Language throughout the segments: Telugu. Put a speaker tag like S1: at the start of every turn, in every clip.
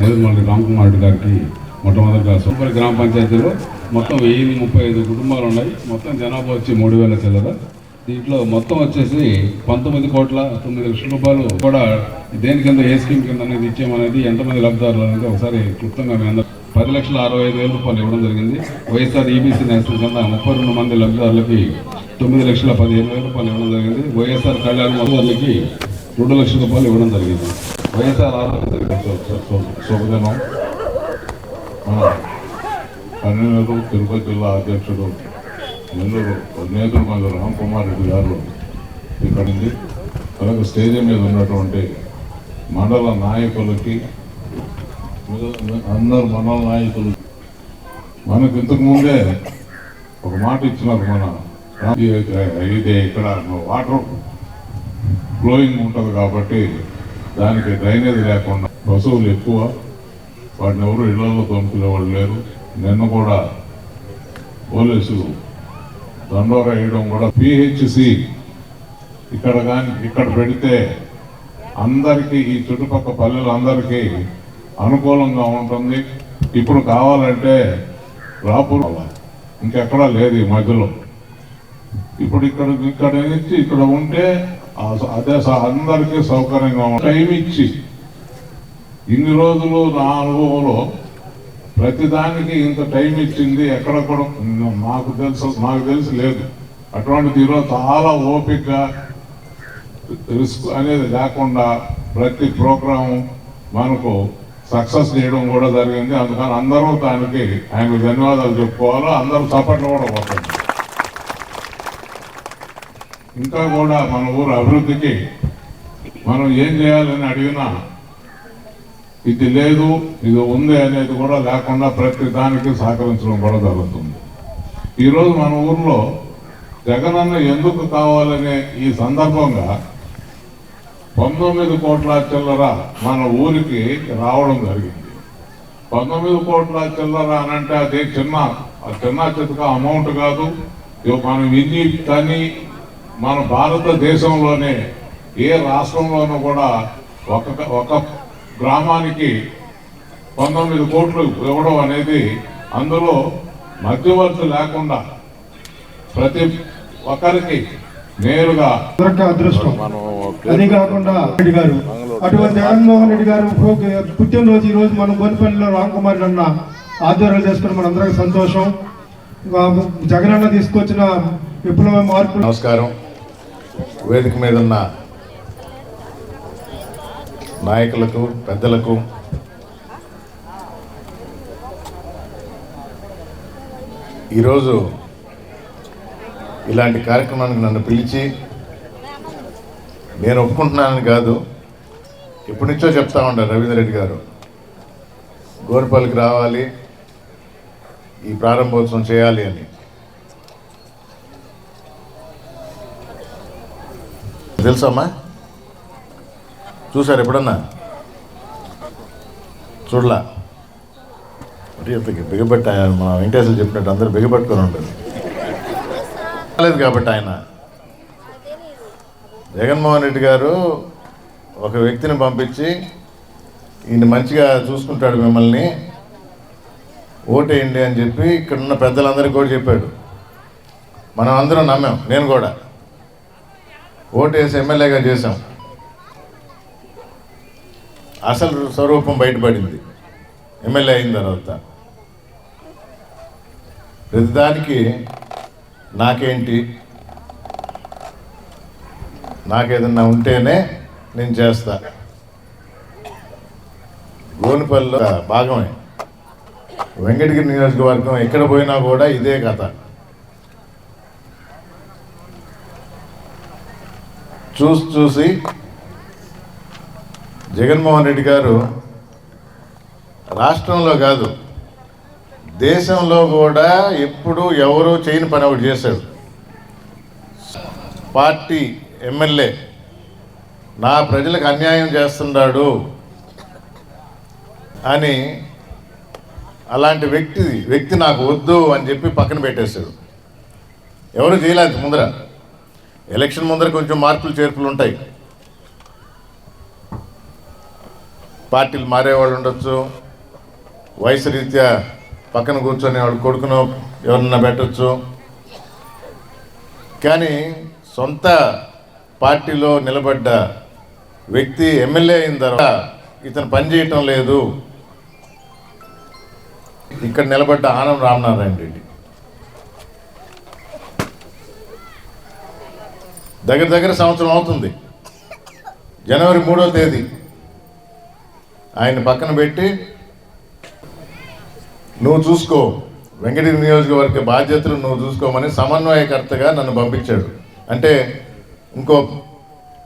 S1: నేదుమల్లి రామకుమార్ రెడ్డి గారికి మొట్టమొదటిగా సూపర్ గ్రామ పంచాయతీలో మొత్తం వెయ్యి ముప్పై ఐదు కుటుంబాలు ఉన్నాయి. మొత్తం జనాభా వచ్చి మూడు వేల చిల్లర దీంట్లో మొత్తం వచ్చేసి పంతొమ్మిది కోట్ల తొమ్మిది లక్షల రూపాయలు కూడా దేని కింద ఏ స్కీమ్ కింద అనేది ఇచ్చామనేది ఎంతమంది లబ్ధిదారులు అనేది ఒకసారి క్లుప్తంగా మేము పది లక్షల అరవై ఐదు వేల రూపాయలు ఇవ్వడం జరిగింది. వైఎస్ఆర్ ఈబీసీ నేషనల్ కింద ముప్పై రెండు మంది లబ్ధిదారులకి తొమ్మిది లక్షల పదిహేను వేల రూపాయలు ఇవ్వడం జరిగింది. వైఎస్ఆర్ కళ్యాణ మధుదారులకి రెండు లక్షల రూపాయలు ఇవ్వడం జరిగింది. వైఎస్ఆర్ ఆరోగ్య శుభదినం
S2: మన కన్వీనరు తిరుపతి జిల్లా అధ్యక్షుడు నెల్లూరు నేదురుమల్లి రామ్కుమార్ రెడ్డి గారు ఇక్కడి నుంచి అలాగే స్టేజ్ మీద ఉన్నటువంటి మండల నాయకులకి అందరు మండల నాయకులు మనకు ఇంతకు ముందే ఒక మాట ఇచ్చినారు మన ఇది ఇక్కడ వాటర్ ఫ్లోయింగ్ ఉంటుంది కాబట్టి దానికి డ్రైనేజ్ లేకుండా పశువులు ఎక్కువ. వాటిని ఎవరు ఇళ్ళలో తోముకునేవాళ్ళు లేరు. నిన్న కూడా పోలీసులు దండోర వేయడం కూడా పిహెచ్సి ఇక్కడ కానీ ఇక్కడ పెడితే అందరికీ ఈ చుట్టుపక్కల పల్లెలందరికీ అనుకూలంగా ఉంటుంది. ఇప్పుడు కావాలంటే రాపూర్ ఇంకెక్కడా లేదు ఈ మధ్యలో. ఇప్పుడు ఇక్కడ ఇక్కడ నుంచి ఇక్కడ ఉంటే అదే స- అందరికీ సౌకర్యంగా టైం ఇచ్చి ఇన్ని రోజులు నా అనుభవంలో ప్రతిదానికి ఇంత టైం ఇచ్చింది ఎక్కడ కూడా మాకు తెలుసు నాకు తెలిసి లేదు. అటువంటిది ఈరోజు చాలా ఓపికగా రిస్క్ అనేది లేకుండా ప్రతి ప్రోగ్రాము మనకు సక్సెస్ చేయడం కూడా జరిగింది. అందుకని అందరూ దానికి ఆయనకు ధన్యవాదాలు చెప్పుకోవాలో అందరూ సపోర్ట్ కూడా పోతారు. ఇంకా కూడా మన ఊరు అభివృద్ధికి మనం ఏం చేయాలని అడిగినా ఇది లేదు ఇది ఉంది అనేది కూడా లేకుండా ప్రతి దానికి సహకరించడం కూడా జరుగుతుంది. ఈరోజు మన ఊర్లో జగనన్న ఎందుకు కావాలనే ఈ సందర్భంగా పంతొమ్మిది కోట్ల చిల్లర మన ఊరికి రావడం జరిగింది. పంతొమ్మిది కోట్ల చిల్లర అనంటే అది చిన్న చిన్న చితక అమౌంట్ కాదు. మనం ఇన్ని తని మన భారతదేశంలోనే ఏ రాష్ట్రంలోనూ కూడా ఒక ఒక గ్రామానికి పంతొమ్మిది కోట్లు ఇవ్వడం అనేది అందులో మధ్యవర్తి లేకుండా ప్రతి ఒక్కరికి నేరుగా
S3: అదృష్టం. అది కాకుండా రెడ్డి గారు అటువంటి జగన్మోహన్ రెడ్డి గారు పుట్టినరోజు ఈ రోజు మనం బోనిపల్లిలో రామ్ కుమార్ అన్న ఆధ్వర్యాలు చేసుకుని మనందరికీ సంతోషం. ఇంకా జగనన్న తీసుకొచ్చిన విప్లవ మార్పులు
S4: నమస్కారం. వేదిక మీద ఉన్న నాయకులకు పెద్దలకు ఈరోజు ఇలాంటి కార్యక్రమానికి నన్ను పిలిచి నేను ఒప్పుకుంటున్నానని కాదు ఎప్పటి నుంచో చెప్తా ఉంటారు రవీంద్ర రెడ్డి గారు. గోరుపల్లికి రావాలి ఈ ప్రారంభోత్సవం చేయాలి అని. తెలుసమ్మా? చూసారు ఎప్పుడన్నా? చూడలా? మరి బిగబెట్ట మా వెంకటేశ్వర చెప్పినట్టు అందరూ బిగబెట్టుకొని ఉంటుంది లేదు కాబట్టి ఆయన. జగన్మోహన్ రెడ్డి గారు ఒక వ్యక్తిని పంపించి ఈయన మంచిగా చూసుకుంటాడు మిమ్మల్ని. ఓటేయండి అని చెప్పి ఇక్కడ ఉన్న పెద్దలందరికీ కూడా చెప్పాడు. మనం అందరం నమ్మాం నేను కూడా. ఓటేసి ఎమ్మెల్యేగా చేశాం. అసలు స్వరూపం బయటపడింది. ఎమ్మెల్యే అయిన తర్వాత. ప్రతిదానికి నాకేంటి? నాకేదన్నా ఉంటేనే నేను చేస్తా. గోనిపల్లిలో భాగమే. వెంకటగిరి నియోజకవర్గం ఎక్కడ పోయినా కూడా ఇదే కథ. చూసి చూసి. జగన్మోహన్ రెడ్డి గారు రాష్ట్రంలో కాదు దేశంలో కూడా ఎప్పుడు ఎవరు చేయని పని ఒకటి చేశాడు. పార్టీ ఎమ్మెల్యే నా ప్రజలకు అన్యాయం చేస్తున్నాడు అని అలాంటి వ్యక్తి వ్యక్తి నాకు వద్దు అని చెప్పి పక్కన పెట్టేశాడు. ఎవరు చేయలేదు ముందర. ఎలక్షన్ ముందర కొంచెం మార్పులు చేర్పులు ఉంటాయి. పార్టీలు మారేవాళ్ళు ఉండొచ్చు. వయసు రీత్యా పక్కన కూర్చొని వాడు కొడుకును ఎవరన్నా పెట్టచ్చు. కానీ సొంత పార్టీలో నిలబడ్డ వ్యక్తి ఎమ్మెల్యే అయిన తర్వాత ఇతను పనిచేయటం లేదు. ఇక్కడ నిలబడ్డ ఆనం రామనారాయణ రెడ్డి. దగ్గర దగ్గర సంవత్సరం అవుతుంది. జనవరి మూడో తేదీ. ఆయన పక్కన పెట్టి నువ్వు చూసుకో వెంకటగిరి నియోజకవర్గ బాధ్యతలు నువ్వు చూసుకోమని సమన్వయకర్తగా నన్ను పంపించాడు. అంటే ఇంకో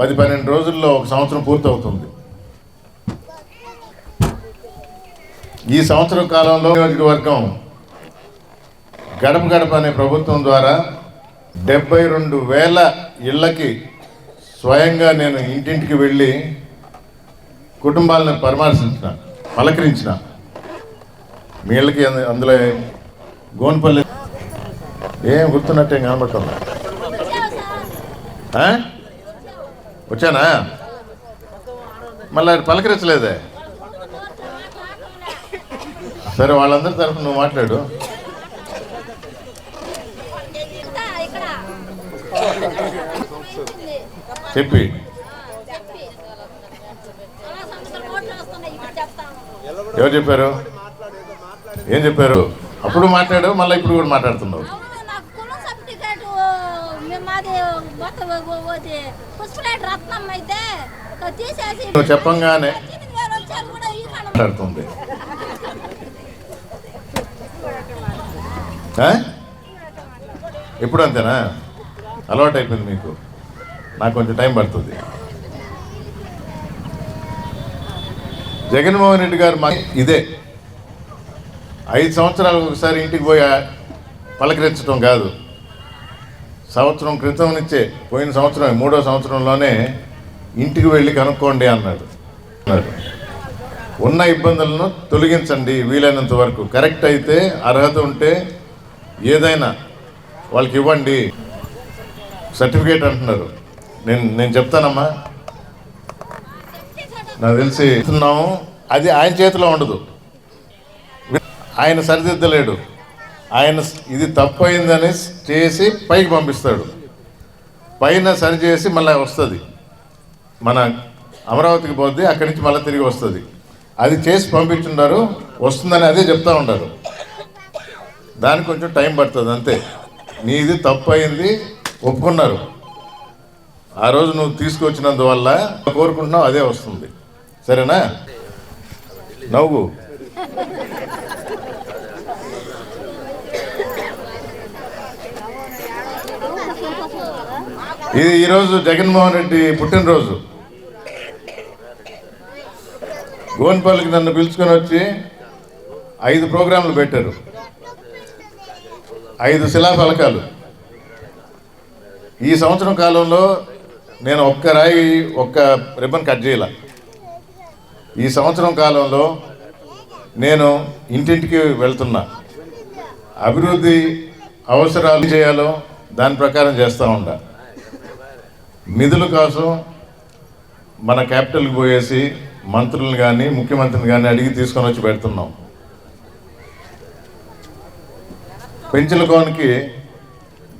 S4: పది పన్నెండు రోజుల్లో ఒక సంవత్సరం పూర్తవుతుంది. ఈ సంవత్సరం కాలంలో నియోజకవర్గం గడప గడప అనే ప్రభుత్వం ద్వారా డెబ్బై రెండు వేల ఇళ్ళకి స్వయంగా నేను ఇంటింటికి వెళ్ళి కుటుంబాలను పరామర్శించిన పలకరించిన. మీళ్ళకి అందు- అందులో గోన్పల్లి ఏం గుర్తున్నట్టే కనబడుతుంది వచ్చానా? మళ్ళీ పలకరించలేదే. సరే వాళ్ళందరి తరఫున నువ్వు మాట్లాడు. చెప్పి. ఎవరు చెప్పారు? ఏం చెప్పారు? అప్పుడు మాట్లాడు మళ్ళీ ఇప్పుడు కూడా మాట్లాడుతున్నావు.
S5: నాకు అయితే
S4: నువ్వు చెప్పంగానే
S5: కూడా
S4: మాట్లాడుతుంది ఇప్పుడు అంతేనా? అలవాటు అయిపోయింది మీకు. నాకు కొంచెం టైం పడుతుంది. జగన్మోహన్ రెడ్డి గారు మా ఇదే. ఐదు సంవత్సరాలకు ఒకసారి ఇంటికి పోయి పలకరించడం కాదు. సంవత్సరం క్రితం నుంచే పోయిన సంవత్సరం మూడో సంవత్సరంలోనే ఇంటికి వెళ్ళి కనుక్కోండి అన్నాడు. అన్నాడు ఉన్న ఇబ్బందులను తొలగించండి వీలైనంత వరకు. కరెక్ట్ అయితే అర్హత ఉంటే ఏదైనా వాళ్ళకి ఇవ్వండి. సర్టిఫికేట్ అంటున్నారు. నేను నేను చెప్తానమ్మా. నాకు తెలిసి ఇస్తున్నాము అది ఆయన చేతిలో ఉండదు. ఆయన సరిదిద్దలేడు. ఆయన ఇది తప్పు చేసి పైకి పంపిస్తాడు. పైన సరి చేసి మళ్ళీ వస్తుంది. మన అమరావతికి పోద్ది అక్కడి నుంచి మళ్ళీ తిరిగి వస్తుంది. అది చేసి పంపించుండారు వస్తుందని అదే చెప్తా ఉండరు. దానికి కొంచెం టైం పడుతుంది అంతే. నీది తప్పు అయింది ఒప్పుకున్నారు. ఆ రోజు నువ్వు తీసుకొచ్చినందువల్ల కోరుకుంటున్నావు అదే వస్తుంది. సరేనా? నవ్వు. ఇది ఈరోజు జగన్మోహన్ రెడ్డి పుట్టినరోజు. గోన్పల్లికి నన్ను పిలుచుకొని వచ్చి ఐదు ప్రోగ్రాంలు పెట్టారు. ఐదు శిలాఫలకాలు. ఈ సంవత్సరం కాలంలో నేను ఒక్క రాయి ఒక్క రిబ్బన్ కట్ చేయాల. ఈ సంవత్సరం కాలంలో నేను ఇంటింటికి వెళ్తున్నా. అభివృద్ధి అవసరాలు చేయాలో దాని ప్రకారం చేస్తూ ఉండా. నిధుల కోసం మన క్యాపిటల్కి పోయేసి మంత్రులను కానీ ముఖ్యమంత్రిని కానీ అడిగి తీసుకొని వచ్చి పెడుతున్నాం. పెంచుల కోనికి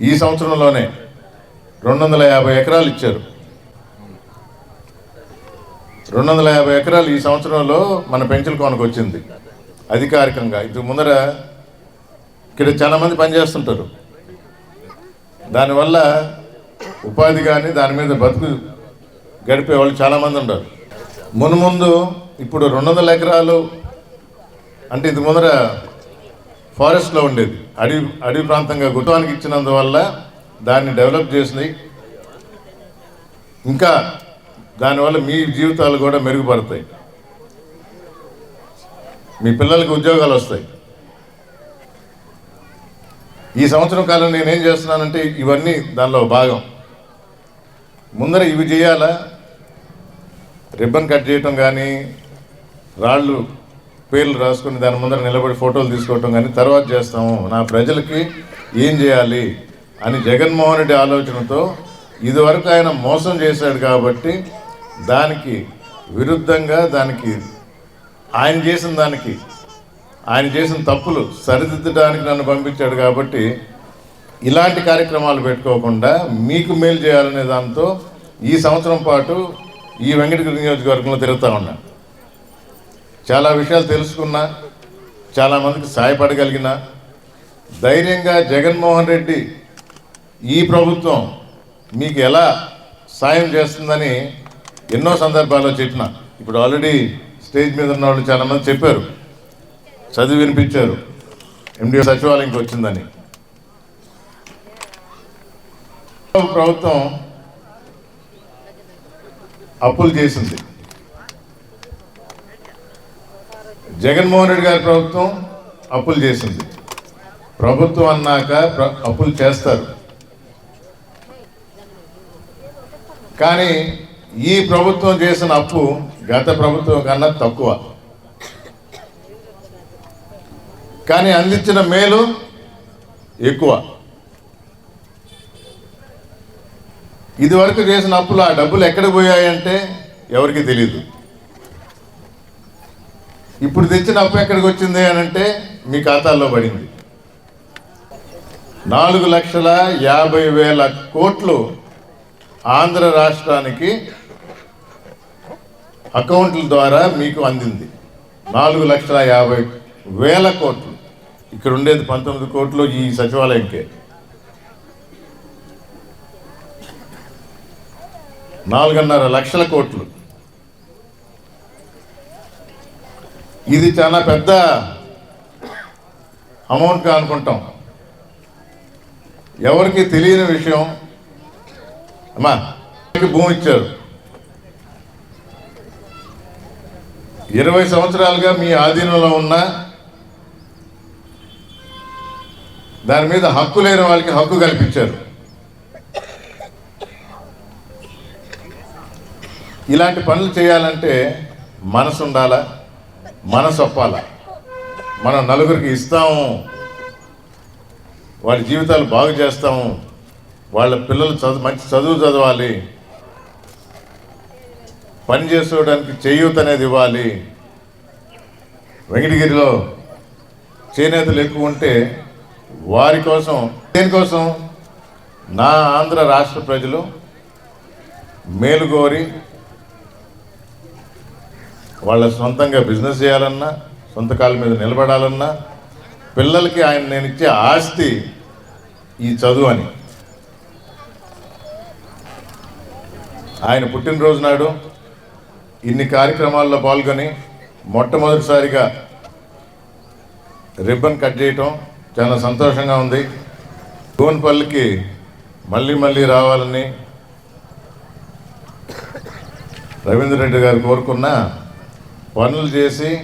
S4: ఈ సంవత్సరంలోనే రెండు వందల యాభై ఎకరాలు ఇచ్చారు. రెండు వందల యాభై ఎకరాలు ఈ సంవత్సరంలో మన పెంచుల కోనకు వచ్చింది. అధికారికంగా. ఇంతకు ముందర ఇక్కడ చాలామంది పనిచేస్తుంటారు. దానివల్ల ఉపాధి కానీ దాని మీద బతుకు గడిపే వాళ్ళు చాలామంది ఉన్నారు. మునుముందు ఇప్పుడు రెండు వందల ఎకరాలు అంటే ఇంతకు ముందర ఫారెస్ట్లో ఉండేది. అడవి అడవి ప్రాంతంగా గుర్తానికి ఇచ్చినందువల్ల దాన్ని డెవలప్ చేసినాయి ఇంకా దానివల్ల మీ జీవితాలు కూడా మెరుగుపడతాయి. మీ పిల్లలకి ఉద్యోగాలు వస్తాయి. ఈ సంవత్సరం కాలం నేనేం చేస్తున్నానంటే ఇవన్నీ దానిలో భాగం. ముందర ఇవి చేయాలా? రిబ్బన్ కట్ చేయటం కానీ రాళ్ళు పేర్లు రాసుకుని దాని ముందర నిలబడి ఫోటోలు తీసుకోవటం కానీ తర్వాత చేస్తాము. నా ప్రజలకి ఏం చేయాలి? అని జగన్మోహన్ రెడ్డి ఆలోచనతో ఇదివరకు ఆయన మోసం చేశాడు కాబట్టి దానికి విరుద్ధంగా దానికి ఆయన చేసిన దానికి ఆయన చేసిన తప్పులు సరిదిద్దడానికి నన్ను పంపించాడు కాబట్టి ఇలాంటి కార్యక్రమాలు పెట్టుకోకుండా మీకు మేలు చేయాలనే దాంతో ఈ సంవత్సరం పాటు ఈ వెంకటగిరి నియోజకవర్గంలో తిరుగుతూ ఉన్నా. చాలా విషయాలు తెలుసుకున్నా చాలామందికి సహాయపడగలిగిన ధైర్యంగా జగన్మోహన్ రెడ్డి ఈ ప్రభుత్వం మీకు ఎలా సాయం చేస్తుందని ఎన్నో సందర్భాల్లో చెప్పిన. ఇప్పుడు ఆల్రెడీ స్టేజ్ మీద ఉన్న వాళ్ళు చాలామంది చెప్పారు. చదివి వినిపించారు. ఎండి సచివాలయంకి వచ్చిందని. ప్రభుత్వం అప్పులు చేసింది. జగన్మోహన్ రెడ్డి గారి ప్రభుత్వం అప్పులు చేసింది. ప్రభుత్వం అన్నాక అప్పులు చేస్తారు. కానీ ఈ ప్రభుత్వం చేసిన అప్పు గత ప్రభుత్వం కన్నా తక్కువ. కానీ అందించిన మేలు ఎక్కువ. ఇదివరకు చేసిన అప్పులు ఆ డబ్బులు ఎక్కడ పోయాయంటే ఎవరికి తెలియదు ఇప్పుడు తెచ్చిన అప్పు ఎక్కడికి వచ్చింది అని అంటే మీ ఖాతాల్లో పడింది. నాలుగు లక్షల యాభై వేల కోట్లు ఆంధ్ర రాష్ట్రానికి అకౌంట్ల ద్వారా మీకు అందింది. నాలుగు లక్షల యాభై వేల కోట్లు. ఇక్కడ ఉండేది పంతొమ్మిది కోట్లు ఈ సచివాలయంకే. నాలుగున్నర లక్షల కోట్లు. ఇది చాలా పెద్ద అమౌంట్గా అనుకుంటాం. ఎవరికి తెలియని విషయం అమ్మా భూమి ఇచ్చారు. ఇరవై సంవత్సరాలుగా మీ ఆధీనంలో ఉన్న దాని మీద హక్కు లేని వాళ్ళకి హక్కు కల్పించారు. ఇలాంటి పనులు చేయాలంటే మనసు ఉండాలా? మనసు ఒప్పాలా? మనం నలుగురికి ఇస్తాము. వాళ్ళ జీవితాలు బాగు చేస్తాము. వాళ్ళ పిల్లలు చదువు మంచి చదువు చదవాలి. పని చేసుకోవడానికి చేయూత అనేది ఇవ్వాలి. వెంకటగిరిలో చేనేతలు ఎక్కువ ఉంటే వారి కోసం దేనికోసం నా ఆంధ్ర రాష్ట్ర ప్రజలు మేలుగోరి వాళ్ళ సొంతంగా బిజినెస్ చేయాలన్నా సొంత కాళ్ళ మీద నిలబడాలన్నా పిల్లలకి ఆయన నేను ఇచ్చే ఆస్తి ఈ చదువు అని. ఆయన పుట్టినరోజు నాడు ఇన్ని కార్యక్రమాల్లో పాల్గొని మొట్టమొదటిసారిగా రిబ్బన్ కట్ చేయటం చాలా సంతోషంగా ఉంది. భువన్పల్లికి మళ్ళీ మళ్ళీ రావాలని రవీంద్ర రెడ్డి గారు కోరుకున్న పనులు చేసి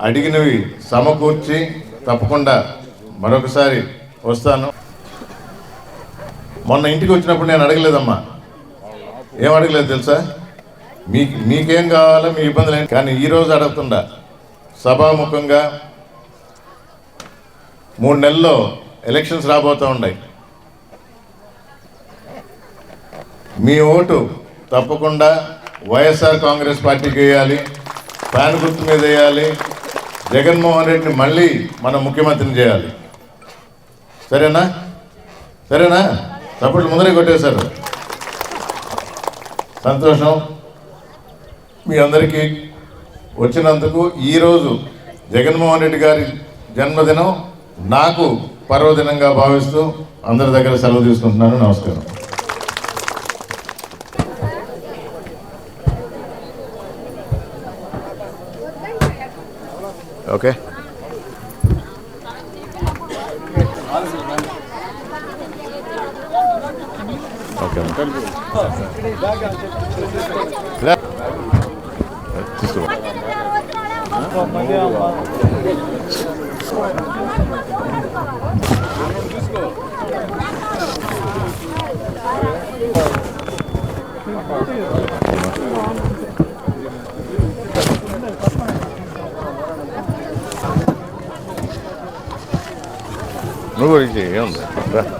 S4: అడిగినవి సమకూర్చి తప్పకుండా మరొకసారి వస్తాను. మొన్న ఇంటికి వచ్చినప్పుడు నేను అడగలేదమ్మా. ఏం అడగలేదు తెలుసా? మీ మీకేం కావాలో మీ ఇబ్బందులు ఏంటి కానీ ఈరోజు అడుగుతుండా. సభాముఖంగా మూడు నెలల్లో ఎలక్షన్స్ రాబోతూ ఉన్నాయి. మీ ఓటు తప్పకుండా వైఎస్ఆర్ కాంగ్రెస్ పార్టీకి వేయాలి ఫ్యాన్ గుర్తు మీద వేయాలి జగన్మోహన్ రెడ్డిని మళ్ళీ మనం ముఖ్యమంత్రిని చేయాలి. సరేనా? సరేనా? తప్పుడు ముందరే కొట్టేశారు. సంతోషం? మీ అందరికీ వచ్చినందుకు ఈరోజు జగన్మోహన్ రెడ్డి గారి జన్మదినం నాకు పర్వదినంగా భావిస్తూ అందరి దగ్గర సెలవు తీసుకుంటున్నాను. నమస్కారం. ఓకే. ఓకే తీసుకో నువ్వు కూడా ఇచ్చేయి,